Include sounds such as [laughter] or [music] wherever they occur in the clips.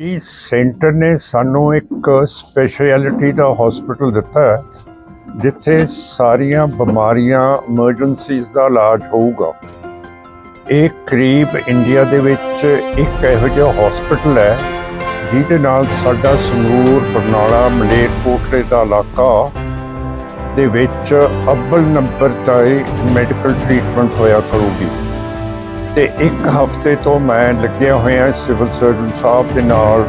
ਇਸ ਸੈਂਟਰ ਨੇ ਸਾਨੂੰ ਇੱਕ ਸਪੈਸ਼ਲਿਟੀ ਦਾ ਹਸਪੀਟਲ ਦਿੱਤਾ ਹੈ, ਜਿੱਥੇ ਸਾਰੀਆਂ ਬਿਮਾਰੀਆਂ ਐਮਰਜੈਂਸੀਜ਼ ਦਾ ਇਲਾਜ ਹੋਊਗਾ? ਇਹ ਕਰੀਬ ਇੰਡੀਆ ਦੇ ਵਿੱਚ ਇੱਕ ਇਹੋ ਜਿਹਾ ਹਸਪੀਟਲ ਹੈ, ਜਿਹਦੇ ਨਾਲ ਸਾਡਾ ਸੰਗਰੂਰ, ਬਰਨਾਲਾ, ਮਲੇਰਕੋਟਲੇ ਦਾ ਇਲਾਕਾ ਦੇ ਵਿੱਚ ਅੱਵਲ ਨੰਬਰ ਤੇ ਮੈਡੀਕਲ ਟ੍ਰੀਟਮੈਂਟ ਹੋਇਆ ਕਰੂਗੀ। ਤੇ ਇੱਕ ਹਫ਼ਤੇ ਤੋਂ ਮੈਂ ਲੱਗਿਆ ਹੋਇਆ ਸਿਵਲ ਸਰਜਨ ਸਾਹਿਬ ਦੇ ਨਾਲ।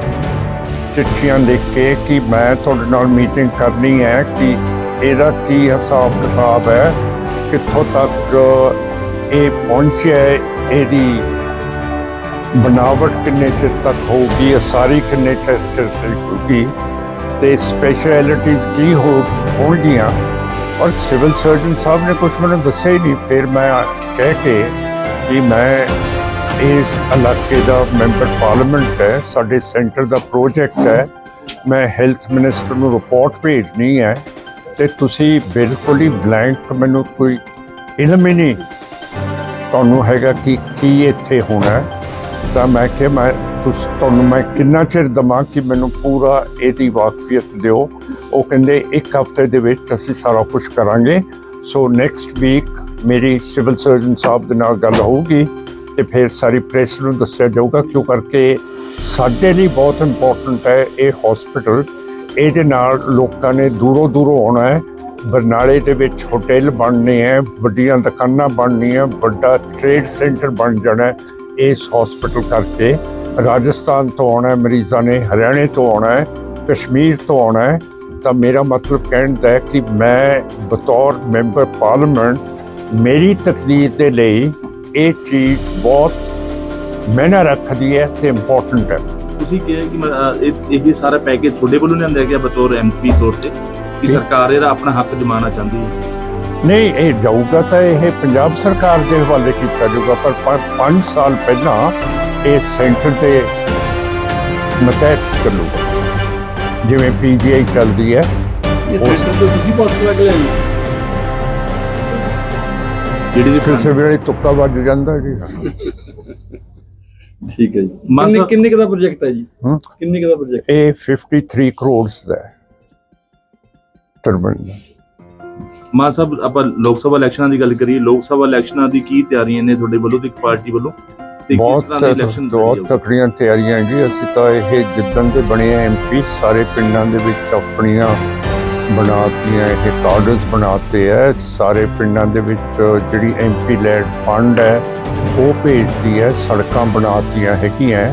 ਚਿੱਠੀਆਂ ਲਿਖ ਕੇ ਕਿ ਮੈਂ ਤੁਹਾਡੇ ਨਾਲ ਮੀਟਿੰਗ ਕਰਨੀ ਹੈ ਕਿ ਇਹਦਾ ਕੀ ਹਿਸਾਬ ਕਿਤਾਬ ਹੈ, ਕਿੱਥੋਂ ਤੱਕ ਇਹ ਪਹੁੰਚਿਆ ਇਹਦੀ ਬਨਾਵਟ ਕਿੰਨੇ ਚਿਰ ਤੱਕ ਹੋਊਗੀ, ਇਹ ਸਾਰੀ ਕਿੰਨੇ ਚਿਰ ਚਿਰ ਹੋਊਗੀ ਤੇ ਸਪੈਸ਼ਲਿਟੀਜ਼ ਕੀ ਹੋਣਗੀਆਂ। ਔਰ ਸਿਵਲ ਸਰਜਨ ਸਾਹਿਬ ਨੇ ਕੁਝ ਮੈਨੂੰ ਦੱਸਿਆ ਹੀ ਨਹੀਂ, ਫਿਰ ਮੈਂ ਕਹਿ ਕੇ ਕਿ ਮੈਂ ਇਸ ਇਲਾਕੇ ਦਾ ਮੈਂਬਰ ਪਾਰਲੀਮੈਂਟ ਹੈ, ਸਾਡੇ ਸੈਂਟਰ ਦਾ ਪ੍ਰੋਜੈਕਟ ਹੈ। ਮੈਂ ਹੈਲਥ ਮਿਨਿਸਟਰ ਨੂੰ ਰਿਪੋਰਟ ਭੇਜਣੀ ਹੈ ਤੇ ਤੁਸੀਂ ਬਿਲਕੁਲ ਹੀ ਬਲੈਂਕ ਮੈਨੂੰ ਕੋਈ ਇਲਮ ਹੀ ਨਹੀਂ ਤੁਹਾਨੂੰ ਹੈਗਾ ਕਿ ਕੀ ਇੱਥੇ ਹੋਣਾ ਤਾਂ ਮੈਂ ਕਿਹਾ, ਮੈਂ ਤੁਸ, ਤੁਹਾਨੂੰ ਮੈਂ ਕਿੰਨਾ ਚਿਰ ਦਵਾਂ ਕਿ ਮੈਨੂੰ ਪੂਰਾ ਇਹਦੀ ਵਾਕਫੀਅਤ ਦਿਓ। ਉਹ ਕਹਿੰਦੇ, ਇੱਕ ਹਫ਼ਤੇ ਦੇ ਵਿੱਚ ਅਸੀਂ ਸਾਰਾ ਕੁਝ ਕਰਾਂਗੇ। ਸੋ ਨੈਕਸਟ ਵੀਕ ਮੇਰੀ ਸਿਵਲ ਸਰਜਨ ਸਾਹਿਬ ਦੇ ਨਾਲ ਗੱਲ ਹੋਊਗੀ ਤੇ ਫਿਰ ਸਾਰੀ ਪ੍ਰੈਸ ਨੂੰ ਦੱਸਿਆ ਜਾਊਗਾ, ਕਿਉਂ ਕਰਕੇ ਸਾਡੇ ਲਈ ਬਹੁਤ ਇੰਪੋਰਟੈਂਟ ਹੈ ਇਹ ਹਸਪੀਟਲ ਇਹਦੇ ਨਾਲ ਲੋਕਾਂ ਨੇ ਦੂਰੋਂ ਦੂਰੋਂ ਆਉਣਾ ਹੈ। ਬਰਨਾਲੇ ਦੇ ਵਿੱਚ ਹੋਟਲ ਬਣਨੇ ਹੈ, ਵੱਡੀਆਂ ਦੁਕਾਨਾਂ ਬਣਨੀਆਂ, ਵੱਡਾ ਟ੍ਰੇਡ ਸੈਂਟਰ ਬਣ ਜਾਣਾ ਇਸ ਹਸਪੀਟਲ ਕਰਕੇ। ਰਾਜਸਥਾਨ ਤੋਂ ਆਉਣਾ ਮਰੀਜ਼ਾਂ ਨੇ ਹਰਿਆਣੇ ਤੋਂ ਆਉਣਾ ਹੈ, ਕਸ਼ਮੀਰ ਤੋਂ ਆਉਣਾ ਹੈ। ਤਾਂ ਮੇਰਾ ਮਤਲਬ ਕਹਿਣ ਦਾ ਹੈ ਕਿ ਮੈਂ ਬਤੌਰ ਮੈਂਬਰ ਪਾਰਲੀਮੈਂਟ ਮੇਰੀ ਤਕਦੀਰ ਦੇ ਲਈ ਇਹ ਚੀਜ਼ ਬਹੁਤ ਮੈਨਾ ਰੱਖਦੀ ਹੈ ਤੇ ਇੰਪੋਰਟੈਂਟ ਹੈ। ਤੁਸੀਂ ਕਿਹਾ ਕਿ ਮੈਂ, ਇਹ ਸਾਰਾ ਪੈਕੇਜ ਤੁਹਾਡੇ ਵੱਲੋਂ ਲਿਆਂਦਾ ਗਿਆ ਬਤੌਰ ਐਮਪੀ ਤੌਰ ਤੇ ਕਿ ਸਰਕਾਰ ਇਹਦਾ ਆਪਣਾ ਹੱਕ ਜਮਾਉਣਾ ਚਾਹੁੰਦੀ ਹੈ। ਨਹੀਂ ਇਹ ਜਾਊਗਾ ਤਾਂ ਇਹ ਪੰਜਾਬ ਸਰਕਾਰ ਦੇ ਹਵਾਲੇ ਕੀਤਾ ਜਾਊਗਾ ਪਰ 5 ਸਾਲ ਪਹਿਲਾਂ ਇਹ ਸੈਂਟਰ ਤੇ ਮਤਹਿਤ ਚੱਲੂਗਾ। ਜਿਵੇਂ ਪੀਜੀਆਈ ਚੱਲਦੀ ਹੈ ਇਹ ਸੈਂਟਰ ਤੋਂ ਤੁਸੀਂ ਪਾਸ ਕਰਾ ਕੇ ਆਏ ਜਿਹੜੀ ਕਿਸੇ ਵੇਲੇ ਤੁੱਕਾ ਵੱਜ ਜਾਂਦਾ ਜੀ ਠੀਕ ਹੈ ਜੀ। ਮਾਨ ਕਿੰਨੇ ਦਾ ਪ੍ਰੋਜੈਕਟ ਹੈ ਜੀ? ਕਿੰਨੇ ਦਾ ਪ੍ਰੋਜੈਕਟ ਇਹ 53 ਕਰੋੜਸ ਦਾ ਹੈ। ਟਰਬਨ ਮਾਨ ਸਾਹਿਬ ਆਪਾਂ ਲੋਕ ਸਭਾ ਇਲੈਕਸ਼ਨਾਂ ਦੀ ਗੱਲ ਕਰੀਏ ਲੋਕ ਸਭਾ ਇਲੈਕਸ਼ਨਾਂ ਦੀ ਕੀ ਤਿਆਰੀਆਂ ਨੇ ਤੁਹਾਡੇ ਵੱਲੋਂ ਤੇ ਪਾਰਟੀ ਵੱਲੋਂ? ਤੇ ਕਿਸ ਬਹੁਤ ਤਰ੍ਹਾਂ ਦੀ ਇਲੈਕਸ਼ਨ ਬਹੁਤ ਤਕੜੀਆਂ ਤਿਆਰੀਆਂ ਜੀ। ਅਸੀਂ ਤਾਂ ਇਹ ਜਿੱਦਣ ਦੇ ਬਣੇ ਐਮਪੀ ਸਾਰੇ ਪਿੰਡਾਂ ਦੇ ਵਿੱਚ ਆਪਣੀਆਂ ਬਣਾਤੀਆਂ, ਇਹ ਕਾਰਡਸ ਬਣਾਤੇ ਹੈ ਸਾਰੇ ਪਿੰਡਾਂ ਦੇ ਵਿੱਚ ਜਿਹੜੀ ਐਮਪੀ ਲੈਡ ਫੰਡ ਹੈ ਉਹ ਭੇਜਦੀ ਹੈ ਸੜਕਾਂ ਬਣਾਤੀਆਂ ਹੈਗੀਆਂ।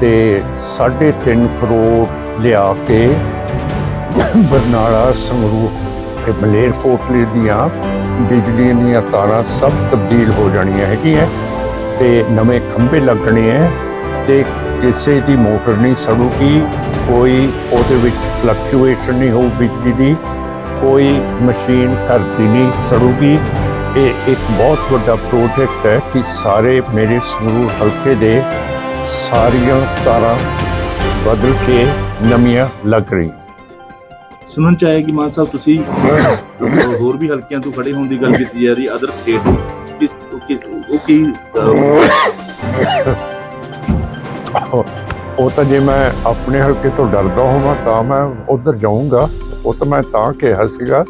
ਤੇ 3.5 ਕਰੋੜ ਲਿਆ ਕੇ ਬਰਨਾਲਾ, ਸੰਗਰੂਰ ਤੇ ਮਲੇਰਕੋਟਲੇ ਦੀਆਂ ਬਿਜਲੀ ਦੀਆਂ ਤਾਰਾਂ ਸਭ ਤਬਦੀਲ ਹੋ ਜਾਣੀਆਂ ਹੈਗੀਆਂ। ਤੇ ਨਵੇਂ ਖੰਭੇ ਲੱਗਣੇ ਹੈ ਤੇ ਕਿਸੇ ਦੀ ਮੋਟਰ ਨਹੀਂ ਸੜੂਗੀ, ਕੋਈ ਉਹਦੇ ਵਿੱਚ ਫਲਕਚੁਏਸ਼ਨ ਨਹੀਂ ਹੋਊ ਬਿਜਲੀ ਦੀ, ਕੋਈ ਮਸ਼ੀਨ ਘਰ ਦੀ ਨਹੀਂ ਸੜੂਗੀ। ਇਹ ਇੱਕ ਬਹੁਤ ਵੱਡਾ ਪ੍ਰੋਜੈਕਟ ਹੈ ਕਿ ਸਾਰੇ ਮੇਰੇ ਸੰਗਰੂਰ ਹਲਕੇ ਦੇ ਸਾਰੀਆਂ ਤਾਰਾਂ ਬਦਲ ਕੇ ਨਵੀਆਂ ਲੱਗ ਰਹੀਆਂ। ਸੁਣਨ ਚ ਆਇਆ ਕਿ ਮਾਨ ਸਾਹਿਬ ਤੁਸੀਂ ਹੋਰ ਵੀ ਹਲਕਿਆਂ ਤੋਂ ਖੜੇ ਹੋਣ ਦੀ ਗੱਲ ਕੀਤੀ ਜਾ ਰਹੀ ਅਦਰ ਸਟੇਟ ਕਿਸ ਉਹ ਕੀ- ਉਹ ਤਾਂ ਜੇ ਮੈਂ ਆਪਣੇ ਹਲਕੇ ਤੋਂ ਡਰਦਾ ਹੋਵਾਂ ਤਾਂ ਮੈਂ ਉਧਰ ਜਾਊਂਗਾ। ਉਹ ਤਾਂ ਮੈਂ ਤਾਂ ਕਿਹਾ ਸੀਗਾ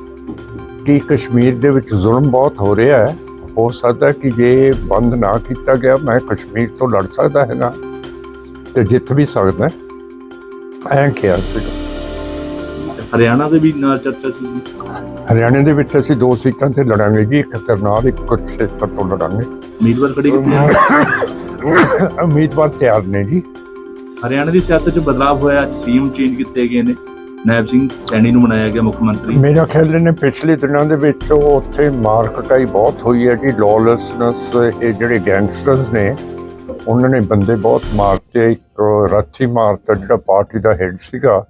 ਕਿ ਕਸ਼ਮੀਰ ਦੇ ਵਿੱਚ ਜ਼ੁਲਮ ਬਹੁਤ ਹੋ ਰਿਹਾ ਹੈ। ਹੋ ਸਕਦਾ ਕਿ ਜੇ ਬੰਦ ਨਾ ਕੀਤਾ ਗਿਆ, ਮੈਂ ਕਸ਼ਮੀਰ ਤੋਂ ਲੜ ਸਕਦਾ ਹੈਗਾ। ਤੇ ਜਿੱਤ ਵੀ ਸਕਦਾ ਐਂ ਕਿਹਾ ਸੀਗਾ। ਹਰਿਆਣਾ ਦੇ ਵੀ ਨਾਲ ਚਰਚਾ ਸੀ ਜੀ। ਹਰਿਆਣੇ ਦੇ ਵਿੱਚ ਅਸੀਂ ਦੋ ਸੀਟਾਂ ਤੇ ਲੜਾਂਗੇ ਜੀ ਇੱਕ ਕਰਨਾਲ ਇੱਕ ਕੁਰਕਸ਼ੇਤਰ ਤੋਂ ਲੜਾਂਗੇ। ਉਮੀਦਵਾਰ ਖੜੇ ਕੀਤੇ ਆ? [coughs] ਉਮੀਦਵਾਰ ਤਿਆਰ ਨੇ ਜੀ। ਹਰਿਆਣਾ ਦੀ ਸਿਆਸਤ 'ਚ ਬਦਲਾਅ ਹੋਇਆ ਸੀਐਮ ਚੇਂਜ ਕੀਤੇ ਗਏ ਨੇ। ਨਾਇਬ ਸਿੰਘ ਸੈਣੀ ਨੂੰ ਬਣਾਇਆ ਗਿਆ ਮੁੱਖ ਮੰਤਰੀ। ਮੇਰਾ ਖਿਆਲ ਨੇ ਪਿਛਲੇ ਦਿਨਾਂ ਦੇ ਵਿੱਚ ਉਹ ਉੱਥੇ ਮਾਰ ਕਟਾਈ ਬਹੁਤ ਹੋਈ ਹੈ ਜੀ ਲੌਲੈਸਨੈਸ ਇਹ ਜਿਹੜੇ ਗੈਂਗਸਟਰਸ ਨੇ ਉਹਨਾਂ ਨੇ ਬੰਦੇ ਬਹੁਤ ਮਾਰਤੇ ਇੱਕ ਰਾਥੀ ਮਾਰਤਾ ਜਿਹੜਾ ਪਾਰਟੀ ਦਾ ਹੈੱਡ ਸੀਗਾ।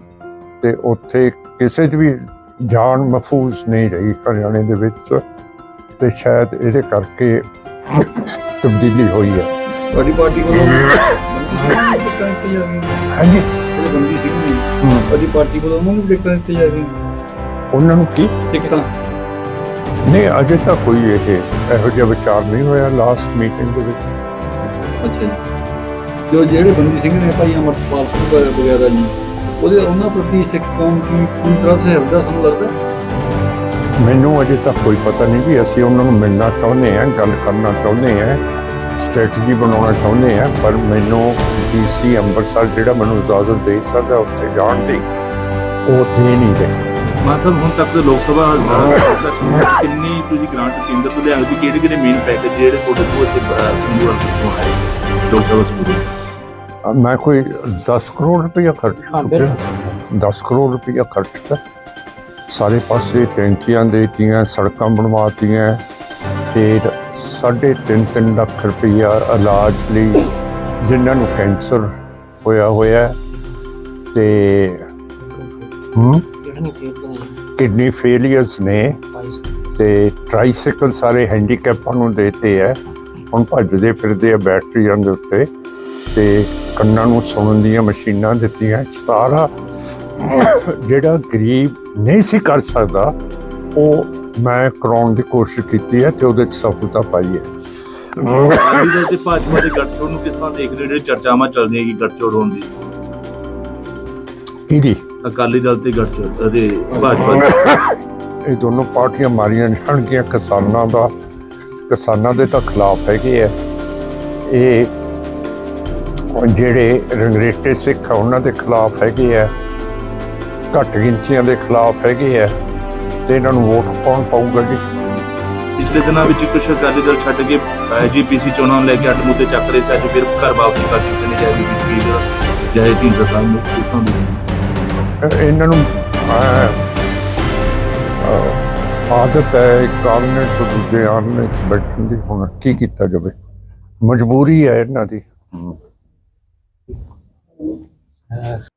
ਤੇ ਉੱਥੇ ਕਿਸੇ ਦੀ ਵੀ ਜਾਨ ਮਹਿਫੂਜ਼ ਨਹੀਂ ਰਹੀ ਹਰਿਆਣੇ ਦੇ ਵਿੱਚ ਤੇ ਸ਼ਾਇਦ ਇਹਦੇ ਕਰਕੇ ਤਬਦੀਲੀ ਹੋਈ ਹੈ। ਤੁਹਾਡੀ ਪਾਰਟੀ ਵੱਲੋਂ ਟਿਕਟਾਂ ਦਿੱਤੀ ਜਾ ਰਹੀਆਂ ਹਾਂਜੀ। ਜਿਹੜੇ ਬੰਦੀ ਸਿੰਘ ਨੇ ਹਮ, ਤੁਹਾਡੀ ਪਾਰਟੀ ਵੱਲੋਂ ਉਹਨਾਂ ਨੂੰ ਟਿਕਟਾਂ ਦਿੱਤੀ ਜਾ ਰਹੀਆਂ? ਉਹਨਾਂ ਨੂੰ ਕੀ? ਟਿਕਟਾਂ ਨਹੀਂ ਅਜੇ ਤੱਕ ਕੋਈ ਇਹ ਇਹੋ ਜਿਹਾ ਵਿਚਾਰ ਨਹੀਂ ਹੋਇਆ ਲਾਸਟ ਮੀਟਿੰਗ ਦੇ ਵਿੱਚ। ਅੱਛਾ। ਜੀ ਜਿਹੜੇ ਬੰਦੀ ਸਿੰਘ ਨੇ ਭਾਈ ਅਮਰਪਾਲ ਸਿੰਘ ਵਗੈ- ਵਗੈਰਾ ਜੀ। ਉਹਦੇ ਉਹਨਾਂ ਪ੍ਰਤੀ ਸਿੱਖ ਕੌਮ ਕੀ ਪੂਰੀ ਤਰ੍ਹਾਂ ਸਹਿਰਦਾ ਸਾਨੂੰ ਲੱਗਦਾ ਮੈਨੂੰ ਅਜੇ ਤੱਕ ਕੋਈ ਪਤਾ ਨਹੀਂ ਵੀ ਅਸੀਂ ਉਹਨਾਂ ਨੂੰ ਮਿਲਣਾ ਚਾਹੁੰਦੇ ਹਾਂ ਗੱਲ ਕਰਨਾ ਚਾਹੁੰਦੇ ਹਾਂ ਸਟ੍ਰੈਟਜੀ ਬਣਾਉਣਾ ਚਾਹੁੰਦੇ ਹਾਂ ਪਰ ਮੈਨੂੰ ਡੀਸੀ ਅੰਮ੍ਰਿਤਸਰ ਜਿਹੜਾ ਮੈਨੂੰ ਇਜਾਜ਼ਤ ਦੇ ਸਕਦਾ ਉੱਥੇ ਜਾਣ ਦੀ ਉਹ ਦੇ ਨਹੀਂ ਰਹੇ ਸਾਹਿਬ ਹੁਣ ਤੱਕ ਦੇ ਲੋਕ ਸਭਾ ਦਾ ਕਿੰਨੀ ਤੁਸੀਂ ਗ੍ਰਾਂਟ ਕੇਂਦਰ ਤੋਂ ਲਿਆਏ ਸੀ ਕਿਹੜੇ ਕਿਹੜੇ ਮੇਨ ਪੈਕੇਜ ਜਿਹੜੇ ਤੁਹਾਡੇ ਕੋਲ ਇੱਥੇ ਸਮੂਹ ਤੋਂ ਆਏ ਲੋਕ ਸਭਾ ਦੇ? ਅ, ਮੈਂ ਕੋਈ 10 ਕਰੋੜ ਰੁਪਇਆ ਖਰਚ ਚੁੱਕਿਆ। 10 ਕਰੋੜ ਰੁਪਇਆ ਖਰਚ ਕੀਤਾ। ਸਾਰੇ ਪਾਸੇ ਟੈਂਕੀਆਂ ਦੇਤੀਆਂ ਸੜਕਾਂ ਬਣਵਾਤੀਆਂ ਤਿੰਨ ਤਿੰਨ ਲੱਖ ਰੁਪਇਆ ਇਲਾਜ ਲਈ ਜਿਨ੍ਹਾਂ ਨੂੰ ਕੈਂਸਰ ਹੋਇਆ ਹੋਇਆ। ਤੇ ਹੂੰ? ਕਿਡਨੀ ਫੇਲੀਅਰਸ ਨੇ। ਤੇ ਟ੍ਰਾਈਸਾਈਕਲ ਸਾਰੇ ਹੈਂਡੀਕੈਪਾਂ ਨੂੰ ਦੇਤੇ ਹੈ ਹੁਣ ਭੱਜਦੇ ਫਿਰਦੇ ਆ ਬੈਟਰੀਆਂ ਦੇ ਉੱਤੇ। ਤੇ ਕੰਨਾਂ ਨੂੰ ਸੁਣਨ ਦੀਆਂ ਮਸ਼ੀਨਾਂ ਦਿੱਤੀਆਂ। ਸਾਰਾ ਜਿਹੜਾ ਗਰੀਬ ਨਹੀਂ ਸੀ ਕਰ ਸਕਦਾ ਉਹ ਮੈਂ ਕਰਾਉਣ ਦੀ ਕੋਸ਼ਿਸ਼ ਕੀਤੀ ਹੈ ਤੇ ਉਹਦੇ ਚ ਸਫਲਤਾ ਪਾਈ ਹੈ। ਦਲ ਤੇ ਭਾਜਪਾ ਦੇ ਗੱਠਜੋੜ ਨੂੰ ਕਿਸ ਤਰ੍ਹਾਂ ਦੇਖ ਰਹੇ ਹੋ? ਜਿਹੜੇ ਚਰਚਾਵਾਂ ਚੱਲਦੀਆਂ ਕਿ ਗੱਠਜੋੜ ਹੋਣ ਦੀ? ਕਿਹਦੀ? ਅਕਾਲੀ ਦਲ ਤੇ ਗੱਠਜੋੜ ਅਤੇ ਭਾਜਪਾ। ਇਹ ਦੋਨੋਂ ਪਾਰਟੀਆਂ ਮਾਰੀਆਂ ਜਾਣਗੀਆਂ। ਕਿਸਾਨਾਂ ਦਾ ਕਿਸਾਨਾਂ ਦੇ ਤਾਂ ਖਿਲਾਫ ਹੈਗੇ ਆ। ਇਹ ਜਿਹੜੇ ਰੰਗਰੇਟੇ ਸਿੱਖ ਆ ਉਹਨਾਂ ਦੇ ਖਿਲਾਫ ਹੈਗੇ ਆ ਘੱਟ ਗਿਣਤੀਆਂ ਦੇ ਖਿਲਾਫ ਹੈਗੇ ਆ ਤੇ ਇਹਨਾਂ ਨੂੰ ਵੋਟ ਕੌਣ ਪਾਊਗਾ ਜੀ? ਪਿਛਲੇ ਦਿਨਾਂ ਵਿੱਚ ਕੁਝ ਅਕਾਲੀ ਦਲ ਛੱਡ ਕੇ ਜੀਪੀਸੀ ਚੋਣਾਂ ਲੈ ਕੇ ਅੱਡ ਮੁੱਦੇ ਚੱਕ ਰਹੇ ਸੀ ਅੱਜ ਫਿਰ ਘਰ ਵਾਪਸੀ ਕਰ ਚੁੱਕੇ ਨੇ ਜੈ ਬੀਬੀ ਸਪੀਕਰ ਜੈ ਢੀਂਡਸਾ ਸਾਹਿਬ ਨੂੰ ਕਿਸ ਦੇ ਇਹਨਾਂ ਨੂੰ ਆਦਤ ਹੈ ਕਾਬਨੇਟ ਤੋਂ ਦੂਜੇ ਆਨੇ ਚ ਬੈਠਣ ਦੀ ਹੁਣ ਕੀ ਕੀਤਾ ਜਾਵੇ? ਮਜਬੂਰੀ ਹੈ ਇਹਨਾਂ ਦੀ। 嗯